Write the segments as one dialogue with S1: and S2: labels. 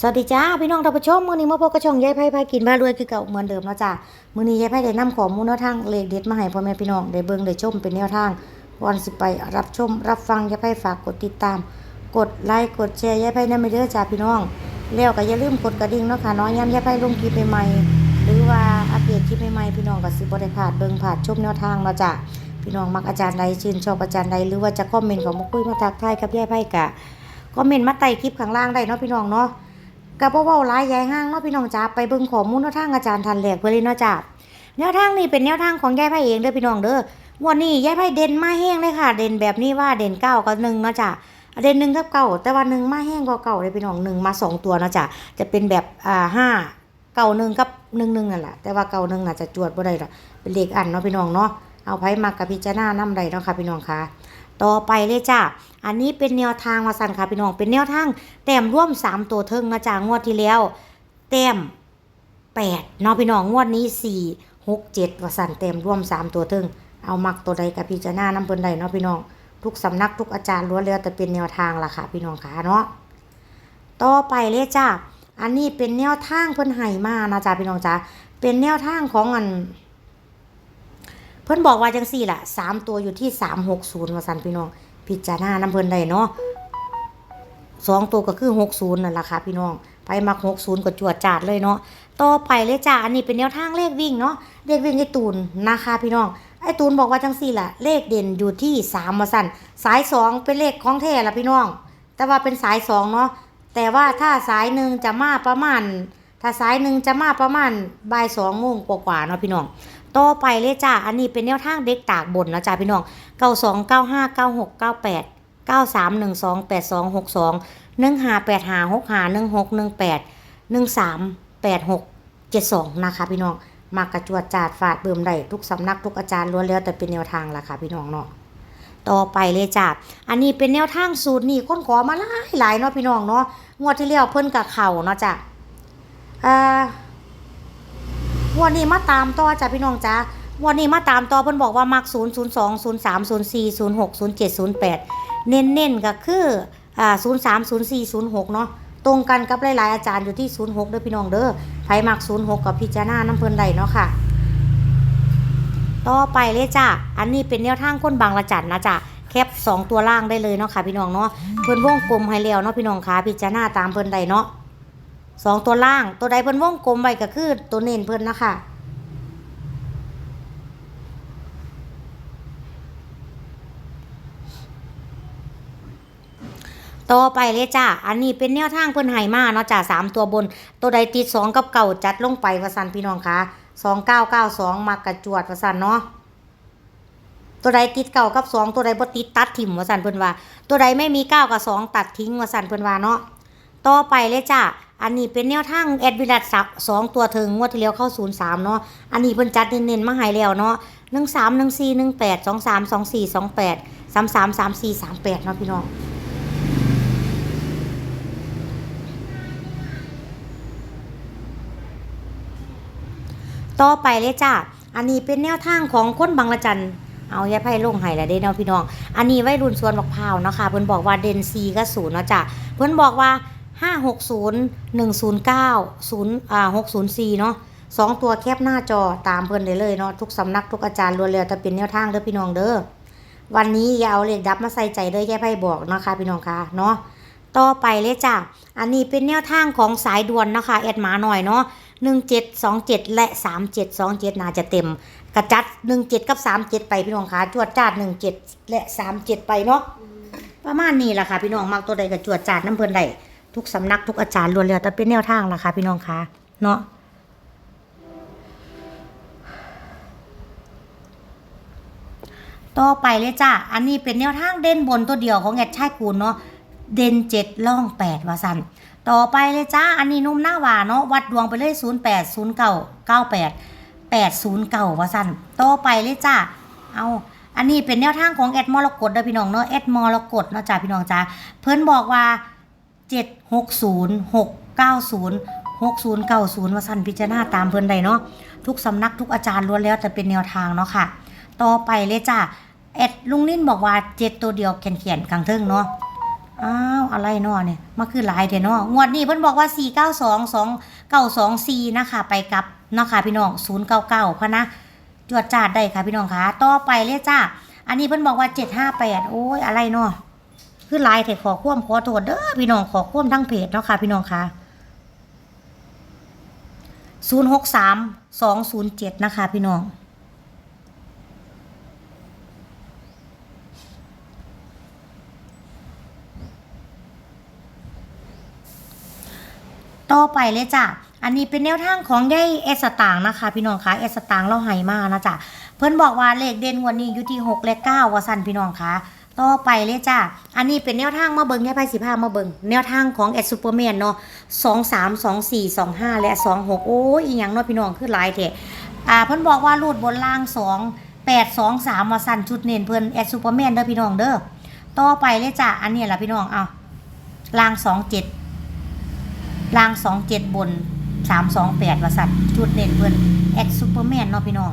S1: สวัสดีจ้าพี่น้องท่านผู้ชมมื้อนี้มาพบกับช่องยายไพ่พากินบ้ารวยคือเก่าเหมือนเดิมแล้วจ้ามื้อนี้ยายไพ่ได้นำข้อมูลแนวทางเลขเด็ดมาให้พ่อแม่พี่น้องได้เบิ่งได้ชมเป็นแนวทางก่อนสิไปรับชมรับฟังยายไพ่ฝากกดติดตาม กดไลค์กดแชร์ยายไพ่นำไปเด้อจ้าพี่น้อง แล้วก็อย่าลืมกดกระดิ่งเนาะค่ะน้อยย้ำยายไพ่ลงคลิปใหม่ๆหรือว่าอัปเดตคลิปใหม่ๆพี่น้องก็สิบ่ได้พลาดเบิ่งพลาดชมแนวทางเนาจ้าพี่น้องมักอาจารย์ใดชื่นชอบอาจารย์ใดหรือว่าจะคอมเมนต์ของมาคุยมาทักทายกับยายไพ่กะคอมเมนต์มาใต้คลิปข้างล่างได้เนาะพี่น้องเนาะ กับเว้าหลายยายห้างเนาะพี่น้องจ๋าไปเบิ่งข้อมูลแนวทางอาจารย์ทันแหลกเพื่อเลยเนาะจ้าแนวทางนี้เป็นแนวทางของยายไพ่เองเด้อพี่น้องเด้อวันนี้ยายไพ่เด่นมาแห้งเลยค่ะ เด่นแบบนี้ว่าเด่นเก้ากับหนึ่งเนาะจ้าเด่นหนึ่งกับเก้าแต่ว่าหนึ่งมาแห้งกว่าเก่าเลยพี่น้องหนึ่งมาสองตัวเนาะจ้าจะเป็นแบบอ่าห้าเก้าหนึ่งกับหนึ่งหนึ่งนั่นแหละแต่ว่าเก้าหนึ่งอาจจะจวดบ่ได้หรอเป็นเลขอันเนาะพี่น้องเนาะ เอาไพ่มากับพิจารณาน้ำใดเนาะค่ะพี่น้องค่ะต่อไปเลยจ้าอันนี้เป็นแนวทางมาสั่นค่ะพี่น้อง เป็นแนวทางแต้มร่วม 3 ตัวเทิงนะจ้างวดที่แล้ว แต้ม8เนาะพี่น้องงวดนี้ 4 6 7ว่าสั่นแต้มร่วม 3 ตัวเทิงเอามักตัวใดกับพิจารณาน้ำเพิ่นใดเนาะพี่น้อง ทุกสำนักทุกอาจารย์ล้วนแล้วแต่เป็นแนวทางล่ะค่ะพี่น้องคะเนาะต่อไปเลยจ้าอันนี้เป็นแนวทางเพิ่นให้มานะจ้าพี่น้องจ้าเป็นแนวทางของอัน เพิ่นบอกว่าจังสี่ล่ะสามตัวอยู่ที่สามหกศูนย์ว่าสันพี่น้อง พิจารณาน้ำเพิ่นได้เนาะสองตัวก็คือหกศูนย์นั่นแหละค่ะพี่น้องไปมักหกศูนย์ก็จวดจาดเลยเนาะต่อไปเลยจ้าอันนี้เป็นแนวทางเลขวิ่งเนาะเลขวิ่งไอ้ตูนนะคะพี่น้องไอ้ตูนบอกว่าจังสี่ล่ะ เลขเด่นอยู่ที่สามมาสันสายสองเป็นเลขของแท้ละพี่น้อง แต่ว่าเป็นสายสองเนาะแต่ว่าถ้าสายหนึ่งจะมาประมาณถ้าสายหนึ่งจะมาประมาณบ่ายสองโมงกว่าๆเนาะพี่น้อง ต่อไปเลยจ้าอันนี้เป็นแนวทางเด็กตากบนนะจ้าพี่น้องเก้าสองเก้าห้าเก้าหกเก้าแปดเก้าสามหนึ่งสองแปดสองหกสองหนึ่งห้าแปดห้าหกห้าหนึ่งหกหนึ่งแปดหนึ่งสามแปดหกเจ็ดสองนะคะพี่น้องมากระจวดจาดฝาดเบิ่มได้ทุกสำนักทุกอาจารย์ล้วนแล้วแต่เป็นแนวทางละค่ะพี่น้องเนาะต่อไปเลยจ้าอันนี้เป็นแนวทางสูตรนี่ค้นขอมาหลายหลายเนาะพี่น้องเนาะงวดที่แล้วเพิ่นกับเข่าเนาะจ้ะอ่า วันนี้มาตามต่อจ้ะพี่น้องจ้าวันนี้มาตามต่อเพิ่นบอกว่ามัก0 0 2 0 3 0 4 0 6 0 7 0 8 เน้นๆก็คืออ่า0 3 0 4 0 6 เนาะตรงกันกับหลายๆอาจารย์อยู่ที่ 0 6เด้อพี่น้องเด้อไผมัก 0 6 กับพิจารณาน้ำเพิ่นได้เนาะค่ะ ต่อไปเลยจ้ะอันนี้เป็นแนวทางคนบางละจันนะจ้ะแคป2ตัวล่างได้เลยเนาะค่ะพี่น้องเนาะเพิ่นวงกลมให้แล้วเนาะพี่น้องค่ะพิจารณาตามเพิ่นได้เนาะ สองตัวล่าง ตัวใดเพิ่นวงกลมไว้ก็คือตัวเน้นเพิ่นนะคะต่อไปเลยจ้า อันนี้เป็นแนวทางเพิ่นให้มาเนาะจ้าสามตัวบน ตัวใดติดสองกับเก่าจัดลงไปว่าสันพี่น้องคะสองเก้าเก้าสองมากระจวดว่าสันเนาะ ตัวใดติดเก่ากับสองตัวใดบ่ติดตัดถิ่มว่าสันเพิ่นว่า ตัวใดไม่มีเก้ากับสองตัดทิ้งว่าสันเพิ่นว่าเนาะ ต่อไปเลยจ้าอันนี้เป็นแนวทางแอดวิลัดสักสองตัวเทิงงวดที่แล้วเข้าศูนย์สามเนาะ อันนี้เพิ่นจัดเน้นๆมาให้แล้วเนาะหนึ่งสามหนึ่งสี่หนึ่งแปดสองสามสองสี่สองแปดสามสามสามสี่สามแปดเนาะพี่น้องต่อไปเลยจ้าอันนี้เป็นแนวทางของคนบางละจันเอายายไพ่ลงให้แล้วเด้เนาะพี่น้อง อันนี้ไว้รุ่นสวนบักพร้าวเนาะค่ะ เพิ่นบอกว่าเดนซีก็ศูนย์เนาะจ้ะ เพิ่นบอกว่า 560 109 0อ่า604เนาะสองตัวแคบหน้าจอตามเพิ่นได้เลยเนาะทุกสำนักทุกอาจารย์ล้วนแล้วแต่เป็นแนวทางเด้อพี่น้องเด้อวันนี้อย่าเอาเลขดับมาใส่ใจเด้อยายไพ่บอกนะคะพี่น้องค่ะเนาะต่อไปเลยจ้ะอันนี้เป็นแนวทางของสายด่วนนะคะแอดหมาหน่อยเนาะ1727และ3727น่าจะเต็ม กระจัด17กับ37ไปพี่น้องคะจวดจาด17และ37ไปเนาะประมาณนี้แหละค่ะพี่น้องมักตัวใดก็จวดจาดน้ำเพลินได้ ทุกสำนักทุกอาจารย์ล้วนแล้วแต่เป็นแนวทางล่ะค่ะพี่น้องคะเนาะต่อไปเลยจ้ะอันนี้เป็นแนวทางเด่นบนตัวเดียวของแอดชายกูลเนาะ เด่นเจ็ดล่องแปดว่าสันต่อไปเลยจ้า อันนี้นุ่มหน้าหวานเนาะ วัดดวงไปเลยศูนย์แปดศูนย์เก้าเก้าแปดแปดศูนย์เก้าว่าสันต่อไปเลยจ้า เอาอันนี้เป็นแนวทางของแอดมรกตเด้อพี่น้องเนาะ แอดมรกตเนาะจ้าพี่น้องจ้า เพิ่นบอกว่า เจ็ดหกศูนย์หกเก้าศูนย์หกศูนย์เก้าศูนย์ว่าสันพิจารณาตามเพิ่นได้เนาะทุกสำนักทุกอาจารย์ล้วนแล้วแต่เป็นแนวทางเนาะค่ะ ต่อไปเลยจ้าแอดลุงนิ่นบอกว่าเจ็ดตัวเดียวแขนๆกลางเทิงเนาะอ้าวอะไรเนาะเนี่ยมาคือหลายเถอะเนาะงวดนี้เพิ่นบอกว่า 4 9 2 2 9 2 4นะคะไปกับเนาะค่ะพี่น้อง099พะนะจวดจาดได้ค่ะพี่น้องคะต่อไปเลยจ้าอันนี้เพิ่นบอกว่า 758 โอ้ยอะไรเนาะ คือหลายเถอะขอควมขอโทษเด้อพี่น้องขอควมทั้งเพจเนาะค่ะ พี่น้องค่ะ063 207นะคะ พี่น้องต่อไปเลยจ้ะ อันนี้เป็นแนวทางของยายเอสตางนะคะ พี่น้องคะเอสตางเราให้มานะจ๊ะเพิ่นบอกว่าเลขเด่นวันนี้อยู่ที่6และ9ว่าสั่นพี่น้องคะ ต่อไปเลยจ้ะอันนี้เป็นแนวทางมาเบิงยายไพ่สิพามาเบิงแนวทางของเอสซูเปอร์แมนเนาะ2 3 2 4 2 5และ2 6โอ้ยอีหยังเนาะพี่น้องคือหลายแท้อ่าเพิ่นบอกว่ารูดบนล่าง2 8 2 3ว่ามมาสั่นชุดเน้นเพิ่นเอสซูเปอร์แมนเด้อพี่น้องเด้อต่อไปเลยจ้ะอันนี้ล่ะพี่น้องเอาล่าง2 7ล่างสองเจ็ดบนสามสองแปดวสัตว์จุดเด่นเพิ่นแอดซูเปอร์แมนเนาะพี่น้อง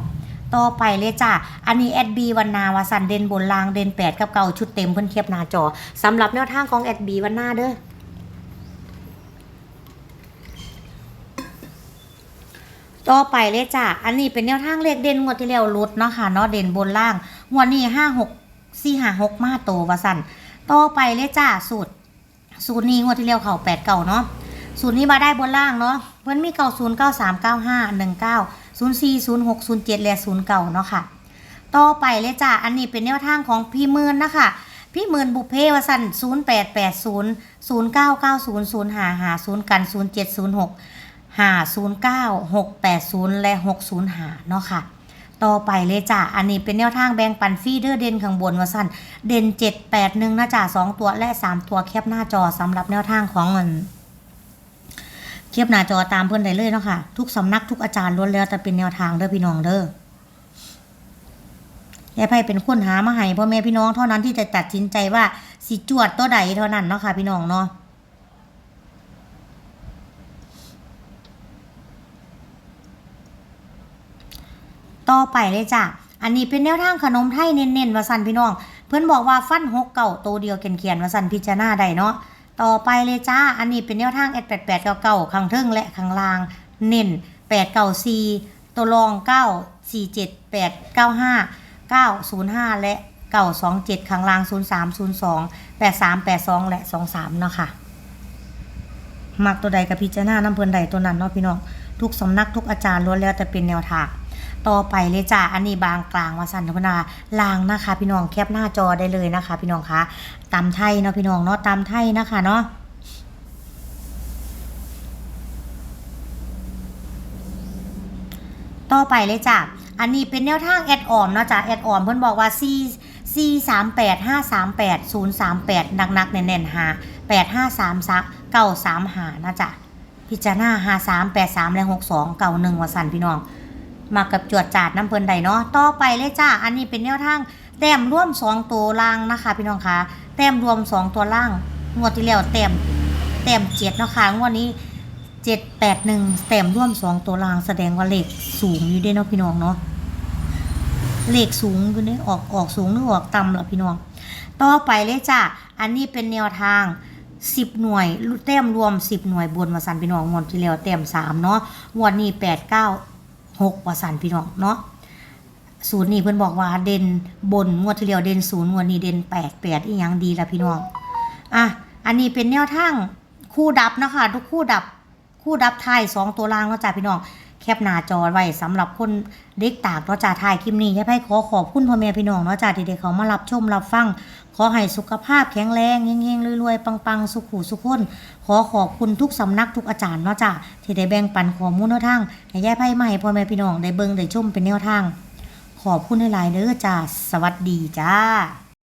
S1: ต่อไปเลยจ้าอันนี้แอดบีวันนาวาสันเดนบนล่างเดนแปดกับเก่าชุดเต็มเพิ่อนเทียบหน้าจอสำหรับแนวทางของแอดบีวันนาเด้อต่อไปเลยจ้ะอันนี้เป็นแนวทางเลขเด่นงวดที่แล้วลดเนาะค่ะเนาะเด่นบนล่างงวดนี้ห้าหกสี่ห้าหกมาโตวาสันต่อไปเลยจ้าสูตร สูตรนี้งวดที่แล้วเข่าแปดเก่าเนาะสูตรนี้มาได้บนล่างเนาะเพิ่อนมีเก่าศูนย์เก้าสามเก้าห้าหนึ่งเก้า ศูนย์สี่ศูนย์หกศูนย์เจ็ดและศูนย์เก่าเนาะค่ะ ต่อไปเลยจ้ะ อันนี้เป็นแนวทางของพี่หมื่นนะคะ พี่หมื่นบุเพวสันศูนย์แปดแปดศูนย์ศูนย์เก้าเก้าศูนย์ศูนย์หาหาศูนย์กันศูนย์เจ็ดศูนย์หกหาศูนย์เก้าหกแปดศูนย์และหกศูนย์หาเนาะค่ะต่อไปเลยจ้ะ อันนี้เป็นแนวทางแบ่งปันฟีเดอร์เด่นข้างบนว่าสั้นเด่นเจ็ดแปดหนึ่งนะจ้ะสองตัวและสามตัวแคปหน้าจอสำหรับแนวทางของเงิน เทียบหน้าจอตามเพื่อนได้เลยเนาะค่ะ ทุกสำนักทุกอาจารย์ล้วนแล้วแต่เป็นแนวทางเด้อพี่น้องเด้อยายไพ่เป็นคนหามาให้พ่อแม่พี่น้องเท่านั้นที่จะตัดสินใจว่าสิจวดตัวใดเท่านั้นเนาะค่ะ พี่น้องเนาะต่อไปเลยจ้ะ อันนี้เป็นแนวทางขนมไทยเน้นๆวาสันพี่น้อง เพื่อนบอกว่าฟันหกเก่าตัวเดียวเขียนๆวาสันพิจารณาได้เนาะ ต่อไปเลยจ้า อันนี้เป็นแนวทาง S 8 8 9 9ข้างเทิงและข้างล่าง เน้น8 9 4ตัวรอง9 4 7 8 9 5 9 0 5และ9 2 7ข้างล่าง0 3 0 2 8 3 8 2และ2 3เนาะค่ะมักตัวใดกับพิจารณาน้ำเพลินใดตัวนั้นเนาะพี่น้องทุกสำนักทุกอาจารย์ล้วนแล้วแต่เป็นแนวทาง ต่อไปเลยจ้าอันนี้บางกลางวาสันทพนาลางนะคะ พี่น้องแคปหน้าจอได้เลยนะคะ พี่น้องคะตำไทยเนาะพี่น้องเนาะตำไทยนะคะเนาะต่อไปเลยจ้ะ อันนี้เป็นแนวทางแอดออมเนาะจ้ะแอดออมเพิ่นบอกว่า C C 3 8 5 3 8 0 3 8หนักนักๆแน่นๆหา8 5 3 3 9 3หานะจ้ะ พิจารณา5 3 8 3และ6 2 9 1ว่าสั่นพี่น้อง มากับจวดจาดน้ำเพิ่นใดเนาะต่อไปเลยจ้าอันนี้เป็นแนวทางแต้มร่วม2ตัวล่างนะคะพี่น้องคะแต้มรวม2ตัวล่างงวดที่แล้วแต้มแต้มเจ็ดเนาะค่ะงวดนี้เจ็ดแปดหนึ่งแต้มร่วม2ตัวล่างแสดงว่าเลขสูงอยู่ด้วยเนาะพี่น้องเนาะเลขสูงอยู่เนี่ยออกออกสูงหรือออกต่ำเหรอพี่น้อง ต่อไปเลยจ้าอันนี้เป็นแนวทาง10หน่วยแต้มรวม10หน่วยบนมาสันพี่น้องงวดที่แล้วแต้ม3เนาะงวดนี้8 9 6ว่าสันพี่น้องเนาะศูนย์นี่เพิ่นบอกว่าเด่นบนงวดที่แล้วเด่นศูนย์งวดนี้เด่นแปดแปดอีหยังดีละพี่น้องอะอันนี้เป็นแนวทางคู่ดับนะคะทุกคู่ดับคู่ดับไทยสองตัวล่างเนาะจ้ะพี่น้อง แคปหน้าจอไว้สำหรับคนเด็กตากเนาะจ้าถ่ายคลิปนี้ยายไพ่ขอขอบคุณพ่อแม่พี่น้องเนาะจ้าที่ได้เขามารับชมรับฟัง ขอให้สุขภาพแข็งแรงเฮงๆรวยๆปังๆ สุขุสุขคน ขอขอบคุณทุกสำนักทุกอาจารย์เนาะจ้าที่ได้แบ่งปันข้อมูลแนวทางให้ยายไพ่มาให้พ่อแม่พี่น้องได้เบิ่งได้ชมเป็นแนวทาง ขอบคุณหลายๆเด้อจ้าสวัสดีจ้า